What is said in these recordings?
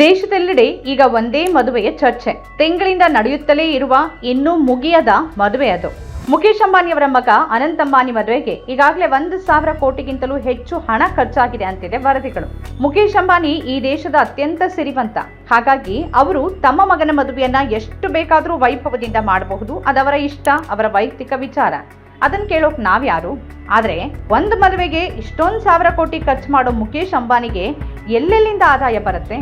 ದೇಶದೆಲ್ಲೆಡೆ ಈಗ ಒಂದೇ ಮದುವೆಯ ಚರ್ಚೆ. ತಿಂಗಳಿಂದ ನಡೆಯುತ್ತಲೇ ಇರುವ ಇನ್ನೂ ಮುಗಿಯದ ಮದುವೆ ಅದು. ಮುಖೇಶ್ ಅಂಬಾನಿಯವರ ಮಗ ಅನಂತ್ ಅಂಬಾನಿ ಮದುವೆಗೆ ಈಗಾಗಲೇ ಒಂದು ಸಾವಿರ ಕೋಟಿಗಿಂತಲೂ ಹೆಚ್ಚು ಹಣ ಖರ್ಚಾಗಿದೆ ಅಂತಿದೆ ವರದಿಗಳು. ಮುಖೇಶ್ ಅಂಬಾನಿ ಈ ದೇಶದ ಅತ್ಯಂತ ಸಿರಿವಂತ. ಹಾಗಾಗಿ ಅವರು ತಮ್ಮ ಮಗನ ಮದುವೆಯನ್ನ ಎಷ್ಟು ಬೇಕಾದರೂ ವೈಭವದಿಂದ ಮಾಡಬಹುದು, ಅದವರ ಇಷ್ಟ, ಅವರ ವೈಯಕ್ತಿಕ ವಿಚಾರ. ಅದನ್ನು ಕೇಳೋಕ್ ನಾವ್ಯಾರು? ಆದರೆ ಒಂದು ಮದುವೆಗೆ ಇಷ್ಟೊಂದು ಸಾವಿರ ಕೋಟಿ ಖರ್ಚು ಮಾಡೋ ಮುಖೇಶ್ ಅಂಬಾನಿಗೆ ಎಲ್ಲೆಲ್ಲಿಂದ ಆದಾಯ ಬರುತ್ತೆ?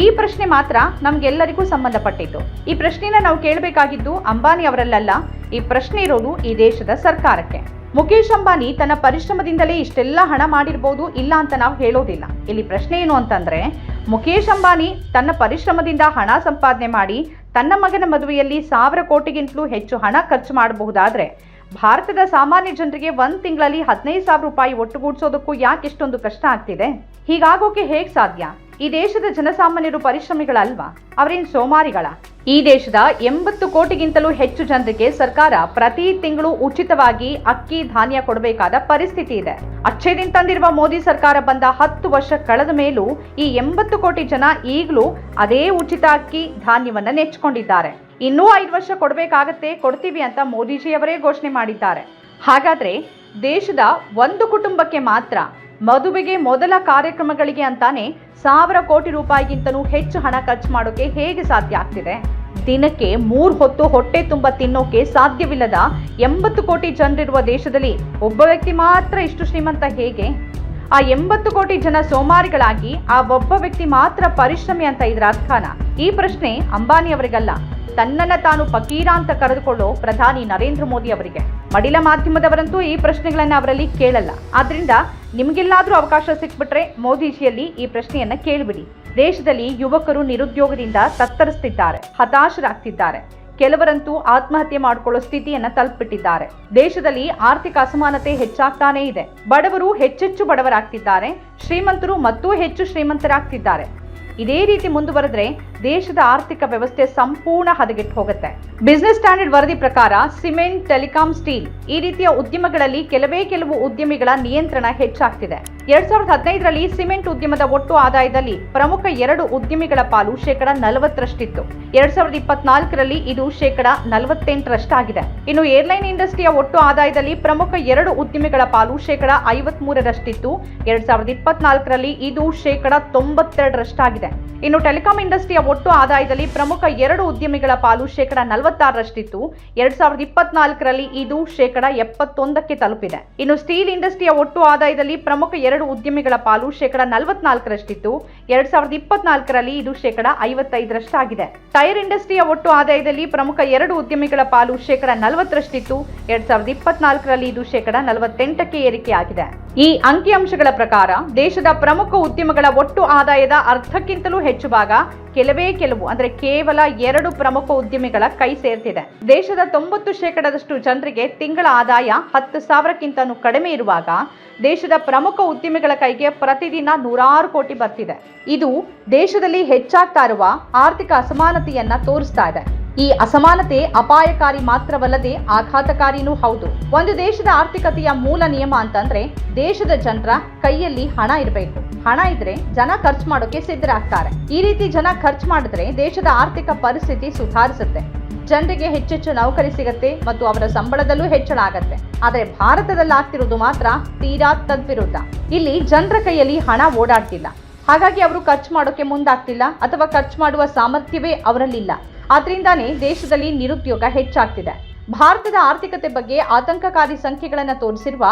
ಈ ಪ್ರಶ್ನೆ ಮಾತ್ರ ನಮ್ಗೆಲ್ಲರಿಗೂ ಸಂಬಂಧಪಟ್ಟಿದ್ದು ಈ ಪ್ರಶ್ನೆನ ನಾವು ಕೇಳಬೇಕಾಗಿದ್ದು ಅಂಬಾನಿ ಅವರಲ್ಲ ಈ ಪ್ರಶ್ನೆ ಇರೋದು ಈ ದೇಶದ ಸರ್ಕಾರಕ್ಕೆ. ಮುಖೇಶ್ ಅಂಬಾನಿ ತನ್ನ ಪರಿಶ್ರಮದಿಂದಲೇ ಇಷ್ಟೆಲ್ಲ ಹಣ ಮಾಡಿರ್ಬೋದು ಇಲ್ಲ ಅಂತ ನಾವು ಹೇಳೋದಿಲ್ಲ. ಇಲ್ಲಿ ಪ್ರಶ್ನೆ ಏನು ಅಂತಂದ್ರೆ ಮುಖೇಶ್ ಅಂಬಾನಿ ತನ್ನ ಪರಿಶ್ರಮದಿಂದ ಹಣ ಸಂಪಾದನೆ ಮಾಡಿ ತನ್ನ ಮಗನ ಮದುವೆಯಲ್ಲಿ ಸಾವಿರ ಕೋಟಿಗಿಂತಲೂ ಹೆಚ್ಚು ಹಣ ಖರ್ಚು ಮಾಡಬಹುದಾದ್ರೆ, ಭಾರತದ ಸಾಮಾನ್ಯ ಜನರಿಗೆ ಒಂದು ತಿಂಗಳಲ್ಲಿ ಹದಿನೈದು ಸಾವಿರ ರೂಪಾಯಿ ಒಟ್ಟುಗೂಡಿಸೋದಕ್ಕೂ ಯಾಕೆ ಇಷ್ಟೊಂದು ಕಷ್ಟ ಆಗ್ತಿದೆ? ಹೀಗಾಗೋಕೆ ಹೇಗೆ ಸಾಧ್ಯ? ಈ ದೇಶದ ಜನಸಾಮಾನ್ಯರು ಪರಿಶ್ರಮಿಗಳಲ್ವಾ? ಅವರೇನ್ ಸೋಮಾರಿಗಳ? ಈ ದೇಶದ ಎಂಬತ್ತು ಕೋಟಿಗಿಂತಲೂ ಹೆಚ್ಚು ಜನರಿಗೆ ಸರ್ಕಾರ ಪ್ರತಿ ತಿಂಗಳು ಉಚಿತವಾಗಿ ಅಕ್ಕಿ ಧಾನ್ಯ ಕೊಡಬೇಕಾದ ಪರಿಸ್ಥಿತಿ ಇದೆ. ಅಚ್ಚೇದಿನ್ ತಂದಿರುವ ಮೋದಿ ಸರ್ಕಾರ ಬಂದ ಹತ್ತು ವರ್ಷ ಕಳೆದ ಮೇಲೂ ಈ ಎಂಬತ್ತು ಕೋಟಿ ಜನ ಈಗಲೂ ಅದೇ ಉಚಿತ ಅಕ್ಕಿ ಧಾನ್ಯವನ್ನ ನೆಚ್ಚಿಕೊಂಡಿದ್ದಾರೆ ಇನ್ನೂ ಐದು ವರ್ಷ ಕೊಡಬೇಕಾಗತ್ತೆ, ಕೊಡ್ತೀವಿ ಅಂತ ಮೋದಿಜಿಯವರೇ ಘೋಷಣೆ ಮಾಡಿದ್ದಾರೆ. ಹಾಗಾದ್ರೆ ದೇಶದ ಒಂದು ಕುಟುಂಬಕ್ಕೆ ಮಾತ್ರ ಮದುವೆಗೆ ಮೊದಲ ಕಾರ್ಯಕ್ರಮಗಳಿಗೆ ಅಂತಾನೆ ಸಾವಿರ ಕೋಟಿ ರೂಪಾಯಿಗಿಂತಲೂ ಹೆಚ್ಚು ಹಣ ಖರ್ಚು ಮಾಡೋಕೆ ಹೇಗೆ ಸಾಧ್ಯ ಆಗ್ತಿದೆ? ದಿನಕ್ಕೆ ಮೂರ್ ಹೊತ್ತು ಹೊಟ್ಟೆ ತುಂಬ ತಿನ್ನೋಕೆ ಸಾಧ್ಯವಿಲ್ಲದ ಎಂಬತ್ತು ಕೋಟಿ ಜನರಿರುವ ದೇಶದಲ್ಲಿ ಒಬ್ಬ ವ್ಯಕ್ತಿ ಮಾತ್ರ ಇಷ್ಟು ಶ್ರೀಮಂತ ಹೇಗೆ? ಆ ಎಂಬತ್ತು ಕೋಟಿ ಜನ ಸೋಮಾರಿಗಳಾಗಿ ಆ ಒಬ್ಬ ವ್ಯಕ್ತಿ ಮಾತ್ರ ಪರಿಶ್ರಮಿ ಅಂತ ಇದರ ಅರ್ಥನ? ಈ ಪ್ರಶ್ನೆ ಅಂಬಾನಿ ಅವರಿಗಲ್ಲ ತನ್ನನ್ನ ತಾನು ಫಕೀರ ಅಂತ ಕರೆದುಕೊಳ್ಳೋ ಪ್ರಧಾನಿ ನರೇಂದ್ರ ಮೋದಿ ಅವರಿಗೆ. ಮಡಿಲ ಮಾಧ್ಯಮದವರಂತೂ ಈ ಪ್ರಶ್ನೆಗಳನ್ನ ಅವರಲ್ಲಿ ಕೇಳಲ್ಲ. ಆದ್ರಿಂದ ನಿಮ್ಗೆಲ್ಲಾದ್ರೂ ಅವಕಾಶ ಸಿಕ್ಬಿಟ್ರೆ ಮೋದಿಜಿಯಲ್ಲಿ ಈ ಪ್ರಶ್ನೆಯನ್ನ ಕೇಳಿಬಿಡಿ. ದೇಶದಲ್ಲಿ ಯುವಕರು ನಿರುದ್ಯೋಗದಿಂದ ತತ್ತರಿಸ್ತಿದ್ದಾರೆ, ಹತಾಶರಾಗ್ತಿದ್ದಾರೆ. ಕೆಲವರಂತೂ ಆತ್ಮಹತ್ಯೆ ಮಾಡಿಕೊಳ್ಳೋ ಸ್ಥಿತಿಯನ್ನ ತಲುಪಿಟ್ಟಿದ್ದಾರೆ ದೇಶದಲ್ಲಿ ಆರ್ಥಿಕ ಅಸಮಾನತೆ ಹೆಚ್ಚಾಗ್ತಾನೇ ಇದೆ. ಬಡವರು ಹೆಚ್ಚೆಚ್ಚು ಬಡವರಾಗ್ತಿದ್ದಾರೆ, ಶ್ರೀಮಂತರು ಮತ್ತೂ ಹೆಚ್ಚು ಶ್ರೀಮಂತರಾಗ್ತಿದ್ದಾರೆ. ಇದೇ ರೀತಿ ಮುಂದುವರೆದ್ರೆ ದೇಶದ ಆರ್ಥಿಕ ವ್ಯವಸ್ಥೆ ಸಂಪೂರ್ಣ ಹದಗೆಟ್ಟು ಹೋಗುತ್ತೆ. ಬಿಸಿನೆಸ್ ಸ್ಟ್ಯಾಂಡರ್ಡ್ ವರದಿ ಪ್ರಕಾರ ಸಿಮೆಂಟ್, ಟೆಲಿಕಾಂ, ಸ್ಟೀಲ್ ಈ ರೀತಿಯ ಉದ್ಯಮಗಳಲ್ಲಿ ಕೆಲವೇ ಕೆಲವು ಉದ್ಯಮಿಗಳ ನಿಯಂತ್ರಣ ಹೆಚ್ಚಾಗ್ತಿದೆ. ಎರಡ್ ಸಾವಿರದ ಹದಿನೈದರಲ್ಲಿ ಸಿಮೆಂಟ್ ಉದ್ಯಮದ ಒಟ್ಟು ಆದಾಯದಲ್ಲಿ ಪ್ರಮುಖ ಎರಡು ಉದ್ಯಮಿಗಳ ಪಾಲು ಶೇಕಡ ನಲವತ್ತರಷ್ಟಿತ್ತು. ಎರಡ್ ಸಾವಿರದ ಇಪ್ಪತ್ನಾಲ್ಕರಲ್ಲಿ ಇದು ಶೇಕಡ ನಲವತ್ತೆಂಟರಷ್ಟಾಗಿದೆ. ಇನ್ನು ಏರ್ಲೈನ್ ಇಂಡಸ್ಟ್ರಿಯ ಒಟ್ಟು ಆದಾಯದಲ್ಲಿ ಪ್ರಮುಖ ಎರಡು ಉದ್ಯಮಿಗಳ ಪಾಲು ಶೇಕಡ ಐವತ್ ಮೂರರಷ್ಟಿತ್ತು ಎರಡ್ ಸಾವಿರದ ಇಪ್ಪತ್ನಾಲ್ಕರಲ್ಲಿ ಇದು ಶೇಕಡ ತೊಂಬತ್ತೆರಡರಷ್ಟಾಗಿದೆ. ಇನ್ನು ಟೆಲಿಕಾಂ ಇಂಡಸ್ಟ್ರಿಯ ಒಟ್ಟು ಆದಾಯದಲ್ಲಿ ಪ್ರಮುಖ ಎರಡು ಉದ್ಯಮಿಗಳ ಪಾಲು ಶೇಕಡ ನಲವತ್ತಾರರಷ್ಟಿತ್ತು. ಎರಡ್ ಸಾವಿರದ ಇಪ್ಪತ್ನಾಲ್ಕರಲ್ಲಿ ಇದು ಶೇಕಡ ಎಪ್ಪತ್ತೊಂದಕ್ಕೆ ತಲುಪಿದೆ. ಇನ್ನು ಸ್ಟೀಲ್ ಇಂಡಸ್ಟ್ರಿಯ ಒಟ್ಟು ಆದಾಯದಲ್ಲಿ ಪ್ರಮುಖ ಎರಡು ಉದ್ಯಮಿಗಳ ಪಾಲು ಶೇಕಡ ನಲವತ್ನಾಲ್ಕರಷ್ಟಿತ್ತು. ಎರಡ್ ಸಾವಿರದ ಇಪ್ಪತ್ನಾಲ್ಕರಲ್ಲಿ ಇದು ಶೇಕಡ ಐವತ್ತೈದರಷ್ಟಾಗಿದೆ. ಟೈರ್ ಇಂಡಸ್ಟ್ರಿಯ ಒಟ್ಟು ಆದಾಯದಲ್ಲಿ ಪ್ರಮುಖ ಎರಡು ಉದ್ಯಮಿಗಳ ಪಾಲು ಶೇಕಡ ನಲವತ್ತರಷ್ಟಿತ್ತು. ಎರಡ್ ಸಾವಿರದ ಇಪ್ಪತ್ನಾಲ್ಕರಲ್ಲಿ ಇದು ಶೇಕಡ ನಲವತ್ತೆಂಟಕ್ಕೆ ಏರಿಕೆಯಾಗಿದೆ. ಈ ಅಂಕಿಅಂಶಗಳ ಪ್ರಕಾರ ದೇಶದ ಪ್ರಮುಖ ಉದ್ಯಮಗಳ ಒಟ್ಟು ಆದಾಯದ ಅರ್ಧಕ್ಕಿಂತಲೂ ಹೆಚ್ಚು ಭಾಗ ಕೆಲವೇ ಕೆಲವು, ಅಂದರೆ ಕೇವಲ ಎರಡು ಪ್ರಮುಖ ಉದ್ಯಮಿಗಳ ಕೈ ಸೇರ್ತಿದೆ. ದೇಶದ ತೊಂಬತ್ತು ಶೇಕಡದಷ್ಟು ಜನರಿಗೆ ತಿಂಗಳ ಆದಾಯ ಹತ್ತು ಸಾವಿರಕ್ಕಿಂತನೂ ಕಡಿಮೆ ಇರುವಾಗ ದೇಶದ ಪ್ರಮುಖ ಉದ್ಯಮಿಗಳ ಕೈಗೆ ಪ್ರತಿದಿನ ನೂರಾರು ಕೋಟಿ ಬರ್ತಿದೆ. ಇದು ದೇಶದಲ್ಲಿ ಹೆಚ್ಚಾಗ್ತಾ ಇರುವ ಆರ್ಥಿಕ ಅಸಮಾನತೆಯನ್ನ ತೋರಿಸ್ತಾ ಇದೆ. ಈ ಅಸಮಾನತೆ ಅಪಾಯಕಾರಿ ಮಾತ್ರವಲ್ಲದೆ ಆಘಾತಕಾರಿನೂ ಹೌದು. ಒಂದು ದೇಶದ ಆರ್ಥಿಕತೆಯ ಮೂಲ ನಿಯಮ ಅಂತಂದ್ರೆ ದೇಶದ ಜನರ ಕೈಯಲ್ಲಿ ಹಣ ಇರಬೇಕು. ಹಣ ಇದ್ರೆ ಜನ ಖರ್ಚು ಮಾಡೋಕೆ ಸಿದ್ಧರಾಗ್ತಾರೆ. ಈ ರೀತಿ ಜನ ಖರ್ಚು ಮಾಡಿದ್ರೆ ದೇಶದ ಆರ್ಥಿಕ ಪರಿಸ್ಥಿತಿ ಸುಧಾರಿಸುತ್ತೆ. ಜನರಿಗೆ ಹೆಚ್ಚೆಚ್ಚು ನೌಕರಿ ಸಿಗತ್ತೆ ಮತ್ತು ಅವರ ಸಂಬಳದಲ್ಲೂ ಹೆಚ್ಚಳ ಆಗತ್ತೆ. ಆದರೆ ಭಾರತದಲ್ಲಿ ಆಗ್ತಿರೋದು ಮಾತ್ರ ತೀರಾ ತದ್ವಿರುದ್ಧ. ಇಲ್ಲಿ ಜನರ ಕೈಯಲ್ಲಿ ಹಣ ಓಡಾಡ್ತಿಲ್ಲ. ಹಾಗಾಗಿ ಅವರು ಖರ್ಚು ಮಾಡೋಕೆ ಮುಂದಾಗ್ತಿಲ್ಲ ಅಥವಾ ಖರ್ಚು ಮಾಡುವ ಸಾಮರ್ಥ್ಯವೇ ಅವರಲ್ಲಿಲ್ಲ. ಆದ್ರಿಂದಾನೇ ದೇಶದಲ್ಲಿ ನಿರುದ್ಯೋಗ ಹೆಚ್ಚಾಗ್ತಿದೆ. ಭಾರತದ ಆರ್ಥಿಕತೆ ಬಗ್ಗೆ ಆತಂಕಕಾರಿ ಸಂಖ್ಯೆಗಳನ್ನು ತೋರಿಸಿರುವ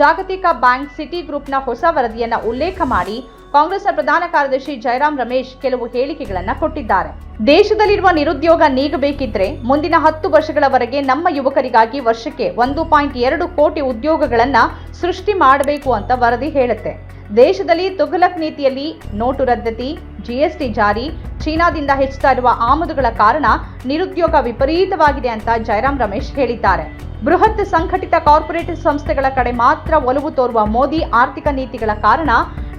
ಜಾಗತಿಕ ಬ್ಯಾಂಕ್ ಸಿಟಿ ಗ್ರೂಪ್ನ ಹೊಸ ವರದಿಯನ್ನ ಉಲ್ಲೇಖ ಮಾಡಿ ಕಾಂಗ್ರೆಸ್ನ ಪ್ರಧಾನ ಕಾರ್ಯದರ್ಶಿ ಜಯರಾಮ್ ರಮೇಶ್ ಕೆಲವು ಹೇಳಿಕೆಗಳನ್ನು ಕೊಟ್ಟಿದ್ದಾರೆ. ದೇಶದಲ್ಲಿರುವ ನಿರುದ್ಯೋಗ ನೀಗಬೇಕಿದ್ರೆ ಮುಂದಿನ ಹತ್ತು ವರ್ಷಗಳವರೆಗೆ ನಮ್ಮ ಯುವಕರಿಗಾಗಿ ವರ್ಷಕ್ಕೆ ಒಂದು ಪಾಯಿಂಟ್ ಎರಡು ಕೋಟಿ ಉದ್ಯೋಗಗಳನ್ನು ಸೃಷ್ಟಿ ಮಾಡಬೇಕು ಅಂತ ವರದಿ ಹೇಳುತ್ತೆ. ದೇಶದಲ್ಲಿ ತುಘಲಕ್ ನೀತಿಯಲ್ಲಿ ನೋಟು ರದ್ದತಿ ಜಿಎಸ್ಟಿ ಜಾರಿ ಚೀನಾದಿಂದ ಹೆಚ್ಚುತ್ತಾ ಇರುವ ಆಮದುಗಳ ಕಾರಣ ನಿರುದ್ಯೋಗ ವಿಪರೀತವಾಗಿದೆ ಅಂತ ಜಯರಾಮ್ ರಮೇಶ್ ಹೇಳಿದ್ದಾರೆ. ಬೃಹತ್ ಸಂಘಟಿತ ಕಾರ್ಪೊರೇಟ್ ಸಂಸ್ಥೆಗಳ ಕಡೆ ಮಾತ್ರ ಒಲವು ತೋರುವ ಮೋದಿ ಆರ್ಥಿಕ ನೀತಿಗಳ ಕಾರಣ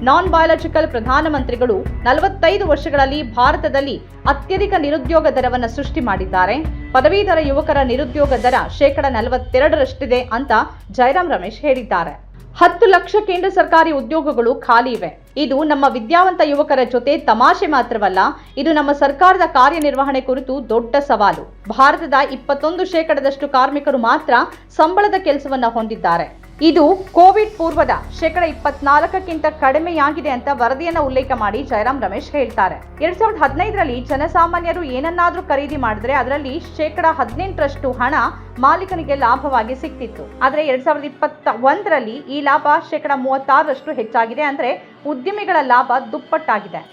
ನಾನ್ ಬಯಾಲಜಿಕಲ್ ಪ್ರಧಾನಮಂತ್ರಿಗಳು ನಲವತ್ತೈದು ವರ್ಷಗಳಲ್ಲಿ ಭಾರತದಲ್ಲಿ ಅತ್ಯಧಿಕ ನಿರುದ್ಯೋಗ ದರವನ್ನು ಸೃಷ್ಟಿ ಮಾಡಿದ್ದಾರೆ. ಪದವೀಧರ ಯುವಕರ ನಿರುದ್ಯೋಗ ದರ ಶೇಕಡ ನಲವತ್ತೆರಡರಷ್ಟಿದೆ ಅಂತ ಜಯರಾಮ್ ರಮೇಶ್ ಹೇಳಿದ್ದಾರೆ. ಹತ್ತು ಲಕ್ಷ ಕೇಂದ್ರ ಸರ್ಕಾರಿ ಉದ್ಯೋಗಗಳು ಖಾಲಿ ಇವೆ. ಇದು ನಮ್ಮ ವಿದ್ಯಾವಂತ ಯುವಕರ ಜೊತೆ ತಮಾಷೆ ಮಾತ್ರವಲ್ಲ, ಇದು ನಮ್ಮ ಸರ್ಕಾರದ ಕಾರ್ಯನಿರ್ವಹಣೆ ಕುರಿತು ದೊಡ್ಡ ಸವಾಲು. ಭಾರತದ ಇಪ್ಪತ್ತೊಂದು ಶೇಕಡದಷ್ಟು ಕಾರ್ಮಿಕರು ಮಾತ್ರ ಸಂಬಳದ ಕೆಲಸವನ್ನು ಹೊಂದಿದ್ದಾರೆ. ಇದು ಕೋವಿಡ್ ಪೂರ್ವದ ಶೇಕಡ ಇಪ್ಪತ್ನಾಲ್ಕಕ್ಕಿಂತ ಕಡಿಮೆಯಾಗಿದೆ ಅಂತ ವರದಿಯನ್ನ ಉಲ್ಲೇಖ ಮಾಡಿ ಜಯರಾಮ್ ರಮೇಶ್ ಹೇಳ್ತಾರೆ. ಎರಡ್ ಸಾವಿರದ ಹದಿನೈದರಲ್ಲಿ ಜನಸಾಮಾನ್ಯರು ಏನನ್ನಾದ್ರೂ ಖರೀದಿ ಮಾಡಿದ್ರೆ ಅದರಲ್ಲಿ ಶೇಕಡ ಹದಿನೆಂಟರಷ್ಟು ಹಣ ಮಾಲೀಕನಿಗೆ ಲಾಭವಾಗಿ ಸಿಕ್ತಿತ್ತು. ಆದರೆ ಎರಡ್ ಸಾವಿರದ ಇಪ್ಪತ್ತ ಒಂದರಲ್ಲಿ ಈ ಲಾಭ ಶೇಕಡ ಮೂವತ್ತಾರರಷ್ಟು ಹೆಚ್ಚಾಗಿದೆ ಅಂದ್ರೆ ಉದ್ಯಮಿಗಳ ಲಾಭ ದುಪ್ಪಟ್ಟಾಗಿದೆ.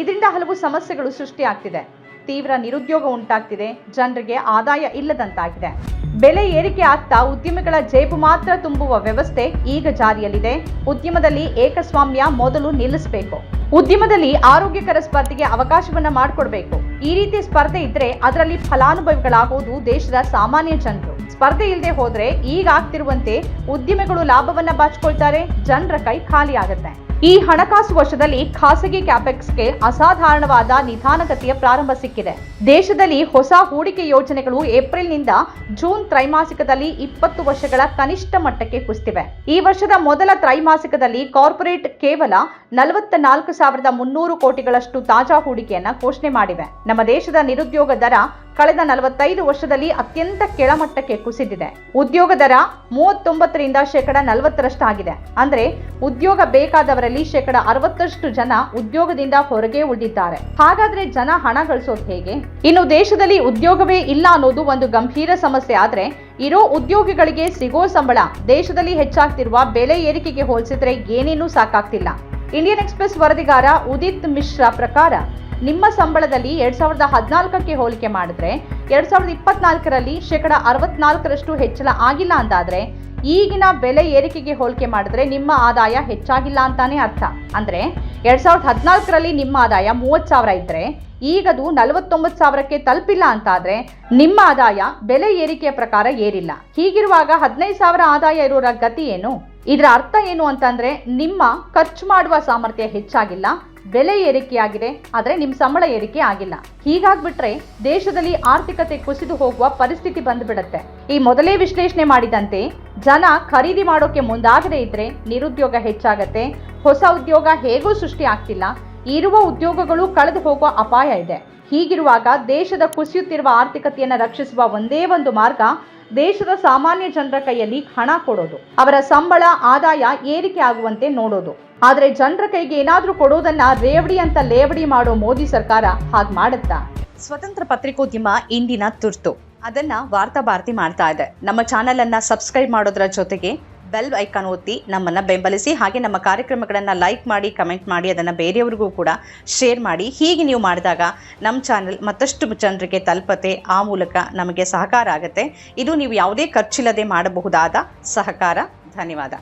ಇದರಿಂದ ಹಲವು ಸಮಸ್ಯೆಗಳು ಸೃಷ್ಟಿಯಾಗ್ತಿದೆ. ತೀವ್ರ ನಿರುದ್ಯೋಗ ಉಂಟಾಗ್ತಿದೆ. ಜನರಿಗೆ ಆದಾಯ ಇಲ್ಲದಂತಾಗಿದೆ. ಬೆಲೆ ಏರಿಕೆ ಆಗ್ತಾ ಉದ್ಯಮಿಗಳ ಜೇಬು ಮಾತ್ರ ತುಂಬುವ ವ್ಯವಸ್ಥೆ ಈಗ ಜಾರಿಯಲ್ಲಿದೆ. ಉದ್ಯಮದಲ್ಲಿ ಏಕಸ್ವಾಮ್ಯ ಮೊದಲು ನಿಲ್ಲಿಸಬೇಕು. ಉದ್ಯಮದಲ್ಲಿ ಆರೋಗ್ಯಕರ ಸ್ಪರ್ಧೆಗೆ ಅವಕಾಶವನ್ನ ಮಾಡಿಕೊಡ್ಬೇಕು. ಈ ರೀತಿ ಸ್ಪರ್ಧೆ ಇದ್ರೆ ಅದರಲ್ಲಿ ಫಲಾನುಭವಿಗಳಾಗುವುದು ದೇಶದ ಸಾಮಾನ್ಯ ಜನರು. ಸ್ಪರ್ಧೆ ಇಲ್ಲದೆ ಹೋದ್ರೆ ಈಗ ಆಗ್ತಿರುವಂತೆ ಉದ್ಯಮಿಗಳು ಲಾಭವನ್ನ ಬಾಚಿಕೊಳ್ತಾರೆ, ಜನರ ಕೈ ಖಾಲಿ ಆಗುತ್ತೆ ಈ ಹಣಕಾಸು ವರ್ಷದಲ್ಲಿ ಖಾಸಗಿ ಕ್ಯಾಪೆಕ್ಸ್ಗೆ ಅಸಾಧಾರಣವಾದ ನಿಧಾನಗತಿಯ ಪ್ರಾರಂಭ ಸಿಕ್ಕಿದೆ. ದೇಶದಲ್ಲಿ ಹೊಸ ಹೂಡಿಕೆ ಯೋಜನೆಗಳು ಏಪ್ರಿಲ್ನಿಂದ ಜೂನ್ ತ್ರೈಮಾಸಿಕದಲ್ಲಿ ಇಪ್ಪತ್ತು ವರ್ಷಗಳ ಕನಿಷ್ಠ ಮಟ್ಟಕ್ಕೆ ಕುಸಿತಿವೆ ಈ ವರ್ಷದ ಮೊದಲ ತ್ರೈಮಾಸಿಕದಲ್ಲಿ ಕಾರ್ಪೊರೇಟ್ ಕೇವಲ ನಲವತ್ತ ನಾಲ್ಕು ಸಾವಿರದ ಮುನ್ನೂರು ಕೋಟಿಗಳಷ್ಟು ತಾಜಾ ಹೂಡಿಕೆಯನ್ನ ಘೋಷಣೆ ಮಾಡಿವೆ. ನಮ್ಮ ದೇಶದ ನಿರುದ್ಯೋಗ ದರ ಕಳೆದ ನಲವತ್ತೈದು ವರ್ಷದಲ್ಲಿ ಅತ್ಯಂತ ಕೆಳಮಟ್ಟಕ್ಕೆ ಕುಸಿದಿದೆ. ಉದ್ಯೋಗ ದರ ಮೂವತ್ತೊಂಬತ್ತರಿಂದ ಶೇಕಡ ನಲವತ್ತರಷ್ಟಾಗಿದೆ. ಅಂದ್ರೆ ಉದ್ಯೋಗ ಬೇಕಾದವರಲ್ಲಿ ಶೇಕಡ ಅರವತ್ತಷ್ಟು ಜನ ಉದ್ಯೋಗದಿಂದ ಹೊರಗೆ ಉಳಿದಿದ್ದಾರೆ. ಹಾಗಾದ್ರೆ ಜನ ಹಣ ಗಳಿಸೋದು ಹೇಗೆ? ಇನ್ನು ದೇಶದಲ್ಲಿ ಉದ್ಯೋಗವೇ ಇಲ್ಲ ಅನ್ನೋದು ಒಂದು ಗಂಭೀರ ಸಮಸ್ಯೆ ಆದ್ರೆ ಇರೋ ಉದ್ಯೋಗಿಗಳಿಗೆ ಸಿಗೋ ಸಂಬಳ ದೇಶದಲ್ಲಿ ಹೆಚ್ಚಾಗ್ತಿರುವ ಬೆಲೆ ಏರಿಕೆಗೆ ಹೋಲಿಸಿದ್ರೆ ಏನೇನೂ ಸಾಕಾಗ್ತಿಲ್ಲ. ಇಂಡಿಯನ್ ಎಕ್ಸ್ಪ್ರೆಸ್ ವರದಿಗಾರ ಉದಿತ್ ಮಿಶ್ರಾ ಪ್ರಕಾರ ನಿಮ್ಮ ಸಂಬಳದಲ್ಲಿ ಎರಡ್ ಸಾವಿರದ ಹದಿನಾಲ್ಕಕ್ಕೆ ಹೋಲಿಕೆ ಮಾಡಿದ್ರೆ ಎರಡ್ ಸಾವಿರದ ಇಪ್ಪತ್ನಾಲ್ಕರಲ್ಲಿ ಶೇಕಡ ಅರವತ್ನಾಲ್ಕರಷ್ಟು ಹೆಚ್ಚಳ ಆಗಿಲ್ಲ ಅಂತಾದ್ರೆ ಈಗಿನ ಬೆಲೆ ಏರಿಕೆಗೆ ಹೋಲಿಕೆ ಮಾಡಿದ್ರೆ ನಿಮ್ಮ ಆದಾಯ ಹೆಚ್ಚಾಗಿಲ್ಲ ಅಂತಾನೆ ಅರ್ಥ. ಅಂದ್ರೆ ಎರಡ್ ಸಾವಿರದ ಹದಿನಾಲ್ಕರಲ್ಲಿ ನಿಮ್ಮ ಆದಾಯ ಮೂವತ್ತು ಸಾವಿರ ಇದ್ರೆ ಈಗದು ನಲವತ್ತೊಂಬತ್ತು ಸಾವಿರಕ್ಕೆ ತಲುಪಿಲ್ಲ ಅಂತಾದ್ರೆ ನಿಮ್ಮ ಆದಾಯ ಬೆಲೆ ಏರಿಕೆಯ ಪ್ರಕಾರ ಏರಿಲ್ಲ. ಹೀಗಿರುವಾಗ ಹದಿನೈದು ಸಾವಿರ ಆದಾಯ ಇರೋರ ಗತಿ ಏನು? ಇದರ ಅರ್ಥ ಏನು ಅಂತಂದ್ರೆ ನಿಮ್ಮ ಖರ್ಚು ಮಾಡುವ ಸಾಮರ್ಥ್ಯ ಹೆಚ್ಚಾಗಿಲ್ಲ. ಬೆಲೆ ಏರಿಕೆಯಾಗಿದೆ ಆದರೆ ನಿಮ್ಮ ಸಂಬಳ ಏರಿಕೆ ಆಗಿಲ್ಲ. ಹೀಗಾಗ್ಬಿಟ್ರೆ ದೇಶದಲ್ಲಿ ಆರ್ಥಿಕತೆ ಕುಸಿದು ಹೋಗುವ ಪರಿಸ್ಥಿತಿ ಬಂದ್ಬಿಡತ್ತೆ. ಈ ಮೊದಲೇ ವಿಶ್ಲೇಷಣೆ ಮಾಡಿದಂತೆ, ಜನ ಖರೀದಿ ಮಾಡೋಕೆ ಮುಂದಾಗದೇ ಇದ್ರೆ ನಿರುದ್ಯೋಗ ಹೆಚ್ಚಾಗತ್ತೆ. ಹೊಸ ಉದ್ಯೋಗ ಹೇಗೂ ಸೃಷ್ಟಿ ಆಗ್ತಿಲ್ಲ. ಇರುವ ಉದ್ಯೋಗಗಳು ಕಳೆದು ಹೋಗುವ ಅಪಾಯ ಇದೆ. ಹೀಗಿರುವಾಗ ದೇಶದ ಕುಸಿಯುತ್ತಿರುವ ಆರ್ಥಿಕತೆಯನ್ನು ರಕ್ಷಿಸುವ ಒಂದೇ ಒಂದು ಮಾರ್ಗ ದೇಶದ ಸಾಮಾನ್ಯ ಜನರ ಕೈಯಲ್ಲಿ ಹಣ ಕೊಡೋದು. ಅವರ ಸಂಬಳ, ಆದಾಯ ಏರಿಕೆ ಆಗುವಂತೆ ನೋಡೋದು. ಆದ್ರೆ ಜನರ ಕೈಗೆ ಏನಾದರೂ ಕೊಡೋದನ್ನ ರೇವಡಿ ಅಂತ ಲೇವಡಿ ಮಾಡೋ ಮೋದಿ ಸರ್ಕಾರ ಹಾಗೆ ಮಾಡುತ್ತಾ? ಸ್ವತಂತ್ರ ಪತ್ರಿಕೋದ್ಯಮ ಇಂದಿನ ತುರ್ತು. ಅದನ್ನ ವಾರ್ತಾ ಭಾರತಿ ಮಾಡ್ತಾ ಇದೆ. ನಮ್ಮ ಚಾನೆಲ್ ಅನ್ನ ಸಬ್ಸ್ಕ್ರೈಬ್ ಮಾಡೋದ್ರ ಜೊತೆಗೆ ಬೆಲ್ ಐಕಾನ್ ಒತ್ತಿ ನಮ್ಮನ್ನ ಬೆಂಬಲಿಸಿ, ಹಾಗೆ ನಮ್ಮ ಕಾರ್ಯಕ್ರಮಗಳನ್ನು ಲೈಕ್ ಮಾಡಿ ಕಮೆಂಟ್ ಮಾಡಿ, ಅದನ್ನು ಬೇರೆಯವ್ರಿಗೂ ಕೂಡ ಶೇರ್ ಮಾಡಿ. ಹೀಗೆ ನೀವು ಮಾಡಿದಾಗ ನಮ್ಮ ಚಾನೆಲ್ ಮತ್ತಷ್ಟು ಜನರಿಗೆ ತಲುಪತೆ, ಆ ಮೂಲಕ ನಮಗೆ ಸಹಕಾರ ಆಗುತ್ತೆ. ಇದು ನೀವು ಯಾವುದೇ ಖರ್ಚಿಲ್ಲದೆ ಮಾಡಬಹುದಾದ ಸಹಕಾರ. ಧನ್ಯವಾದ.